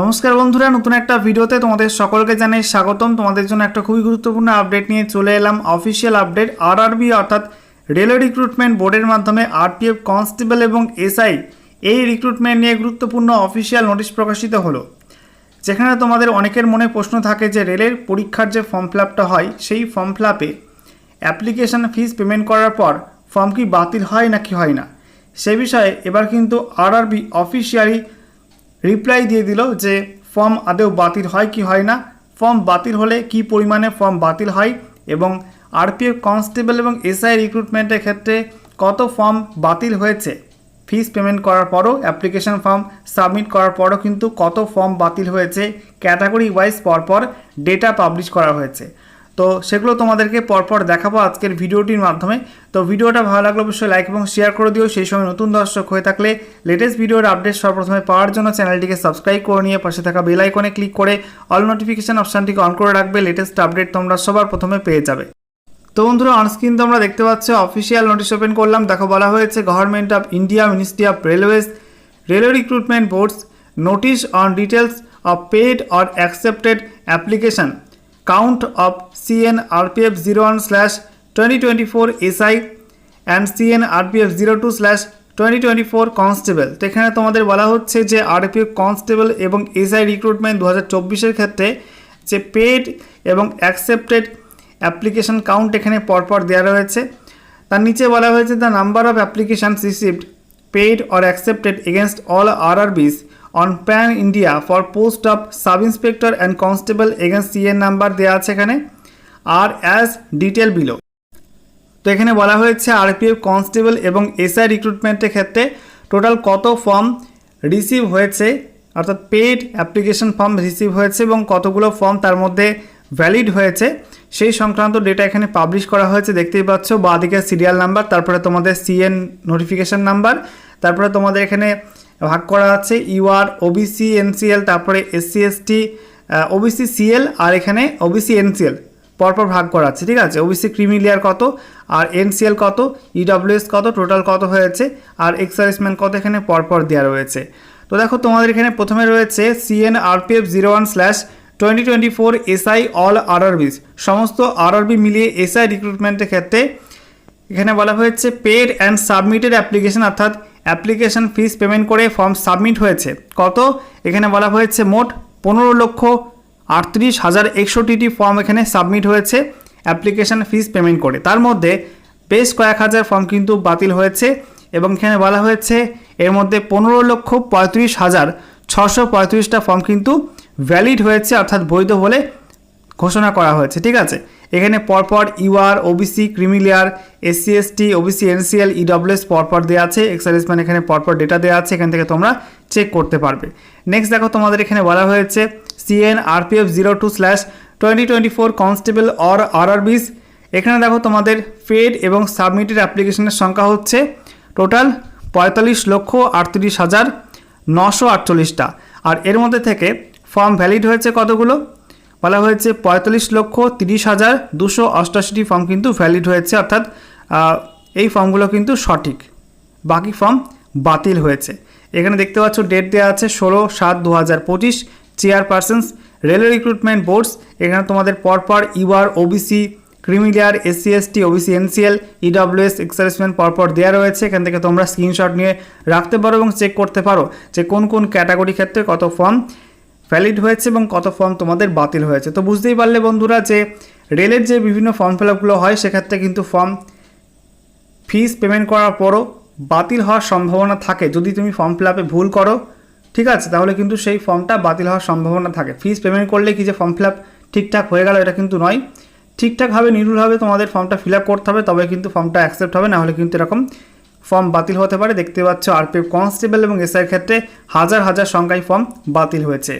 নমস্কার বন্ধুরা, নতুন একটা ভিডিওতে তোমাদের সকলকে জানাই স্বাগতম। তোমাদের জন্য একটা খুবই গুরুত্বপূর্ণ আপডেট নিয়ে চলে এলাম। অফিসিয়াল আপডেট আরআরবি অর্থাৎ রেলওয়ে রিক্রুটমেন্ট বোর্ডের মাধ্যমে আরপিএফ কনস্টেবল এবং এসআই এই রিক্রুটমেন্ট নিয়ে গুরুত্বপূর্ণ অফিসিয়াল নোটিশ প্রকাশিত হলো। যেখানে তোমাদের অনেকের মনে প্রশ্ন থাকে যে রেলের পরীক্ষার যে ফর্ম ফিল হয়, সেই form fill application fees payment করার পর ফর্ম কি বাতিল হয় নাকি হয় না? সে বিষয়ে এবার কিন্তু আরআরবি অফিসিয়ালি রিপ্লাই দিয়ে দিল যে ফর্ম আদৌ বাতিল হয় কি হয় না? ফর্ম বাতিল হলে কি পরিমাণে ফর্ম বাতিল হয়? এবং আরপিএফ কনস্টেবল এবং এসআই রিক্রুটমেন্টের ক্ষেত্রে কত ফর্ম বাতিল হয়েছে? ফিস পেমেন্ট করার পরও অ্যাপ্লিকেশন ফর্ম সাবমিট করার পরও কিন্তু কত ফর্ম বাতিল হয়েছে? ক্যাটাগরি ওয়াইজ পরপর ডেটা পাবলিশ করা হয়েছে। তো সেগুলো তোমাদেরকে পরপর দেখাবো আজকের ভিডিওটির মাধ্যমে। তো ভিডিওটা ভালো লাগলে অবশ্যই লাইক এবং শেয়ার করে দিও। সেই সময় নতুন দর্শক হয়ে থাকলে লেটেস্ট ভিডিওর আপডেট সর্বপ্রথমে পাওয়ার জন্য চ্যানেলটিকে সাবস্ক্রাইব করে নিয়ে পাশে থাকা বেল আইকনে ক্লিক করে অল নোটিফিকেশন অপশানটিকে অন করে রাখবে। লেটেস্ট আপডেট তোমরা সবার প্রথমে পেয়ে যাবে। তো বন্ধুরা অনস্ক্রিন তোমরা দেখতে পাচ্ছ। অফিসিয়াল নোটিশ ওপেন করলাম। দেখো, বলা হয়েছে government of India ministry of railways railway recruitment boards notice on details of paid or accepted application count of CN RPF 01 slash 2024 SI and CN RPF 02 slash 2024 constable তো এখানে তোমাদের বলা হচ্ছে যে আরপিএফ কনস্টেবল এবং এসআই রিক্রুটমেন্ট দু হাজার চব্বিশের ক্ষেত্রে যে পেড এবং অ্যাকসেপ্টেড অ্যাপ্লিকেশন কাউন্ট এখানে পরপর দেওয়া রয়েছে। তার নিচে বলা হয়েছে the number of applications received accepted against all RRBs on pan India for post of sub inspector and constable against CN number দেওয়া আছে এখানে, আর অ্যাজ ডিটেল বিলো তো এখানে বলা হয়েছে আরপিএফ কনস্টেবল এবং এসআই রিক্রুটমেন্টের ক্ষেত্রে টোটাল কত ফর্ম রিসিভ হয়েছে, অর্থাৎ পেড অ্যাপ্লিকেশন ফর্ম রিসিভ হয়েছে এবং কতগুলো ফর্ম তার মধ্যে ভ্যালিড হয়েছে, সেই সংক্রান্ত ডেটা এখানে পাবলিশ করা হয়েছে, দেখতেই পাচ্ছ, বাদিকে সিরিয়াল নাম্বার তারপরে তোমাদের সিএন নোটিফিকেশান নাম্বার তারপরে তোমাদের এখানে ভাগ করা আছে ইউআর ওবিসি এনসিএল তারপরে এসসি এসটি ওবিসি সিএল আর এখানে ওবিসি এনসিএল পরপর ভাগ করা আছে, ঠিক আছে? ওবিসি ক্রিমিলিয়ার কত? আর এনসিএল কত? ইডব্লিউএস কত? টোটাল কত হয়েছে? আর এক্সার্ভিসম্যান কত এখানে পরপর দেওয়া রয়েছে? তো দেখো, তোমাদের এখানে প্রথমে রয়েছে CN RPF zero one slash twenty twenty four SI all RRBs সমস্ত আরআরবি মিলিয়ে এসআই রিক্রুটমেন্টের ক্ষেত্রে এখানে বলা হয়েছে পেড অ্যান্ড সাবমিটেড অ্যাপ্লিকেশন অর্থাৎ অ্যাপ্লিকেশন ফিস পেমেন্ট করে ফর্ম সাবমিট হয়েছে। কত? এখানে বলা হয়েছে মোট পনেরো লক্ষ আটত্রিশ হাজার একষট্টিটি ফর্ম এখানে সাবমিট হয়েছে অ্যাপ্লিকেশন ফিস পেমেন্ট করে। তার মধ্যে বেশ কয়েক হাজার ফর্ম কিন্তু বাতিল হয়েছে এবং এখানে বলা হয়েছে এর মধ্যে পনেরো লক্ষ পঁয়ত্রিশ হাজার ছশো পঁয়ত্রিশটা ফর্ম কিন্তু ভ্যালিড হয়েছে অর্থাৎ বৈধ বলে ঘোষণা করা হয়েছে। ঠিক আছে? এখানে পরপর UR, OBC, creamy layer SC ST OBC, NCL, EWS পরপর দেওয়া আছে। এক্সারিসম্যান এখানে পরপর ডেটা দেওয়া আছে। এখান থেকে তোমরা চেক করতে পারবে। নেক্সট দেখো তোমাদের এখানে বলা হয়েছে CN RPF zero two slash twenty twenty four constable or RRBs এখানে দেখো তোমাদের পেড এবং সাবমিটেড অ্যাপ্লিকেশনের সংখ্যা হচ্ছে টোটাল পঁয়তাল্লিশ লক্ষ আটত্রিশ হাজার নশো আটচল্লিশটা। আর এর মধ্যে থেকে ফর্ম ভ্যালিড হয়েছে কতগুলো? বলা হয়েছে পঁয়তাল্লিশ লক্ষ তিরিশ হাজার দুশো অষ্টাশিটি ফর্ম কিন্তু ভ্যালিড হয়েছে, অর্থাৎ এই ফর্মগুলো কিন্তু সঠিক। বাকি ফর্ম বাতিল হয়েছে। এখানে দেখতে পাচ্ছ ডেট দেওয়া আছে ষোলো সাত দু হাজার পঁচিশ চেয়ারপারসনস রেলওয়ে রিক্রুটমেন্ট বোর্ডস এখানে তোমাদের পরপর UR OBC creamy layer SC ST OBC NCL EWS ex servicemen পরপর দেওয়া রয়েছে। এখান থেকে তোমরা স্ক্রিনশট নিয়ে রাখতে পারো এবং চেক করতে পারো যে কোন কোন ক্যাটাগরি ক্ষেত্রে কত ফর্ম ভ্যালিড হয়েছে এবং কত ফর্ম তোমাদের বাতিল হয়েছে। তো বুঝতেই পারলে বন্ধুরা যে রেলের যে বিভিন্ন ফর্ম ফিল আপগুলো হয়, সেক্ষেত্রে কিন্তু ফর্ম ফিস পেমেন্ট করার পরও বাতিল হওয়ার সম্ভাবনা থাকে। যদি তুমি ফর্ম ফিল আপে ভুল করো, ঠিক আছে, তাহলে কিন্তু সেই ফর্মটা বাতিল হওয়ার সম্ভাবনা থাকে। ফিস পেমেন্ট করলে কি যে ফর্ম ফিল আপ ঠিকঠাক হয়ে গেল, এটা কিন্তু নয়। ঠিকঠাকভাবে নির্ভুলভাবে তোমাদের ফর্মটা ফিল আপ করতে হবে, তবে কিন্তু ফর্মটা অ্যাকসেপ্ট হবে, নাহলে কিন্তু এরকম ফর্ম বাতিল হতে পারে। দেখতে পাচ্ছ আরপিএফ কনস্টেবল এবং এসআইয়ের ক্ষেত্রে হাজার হাজার সংখ্যায় ফর্ম বাতিল হয়েছে।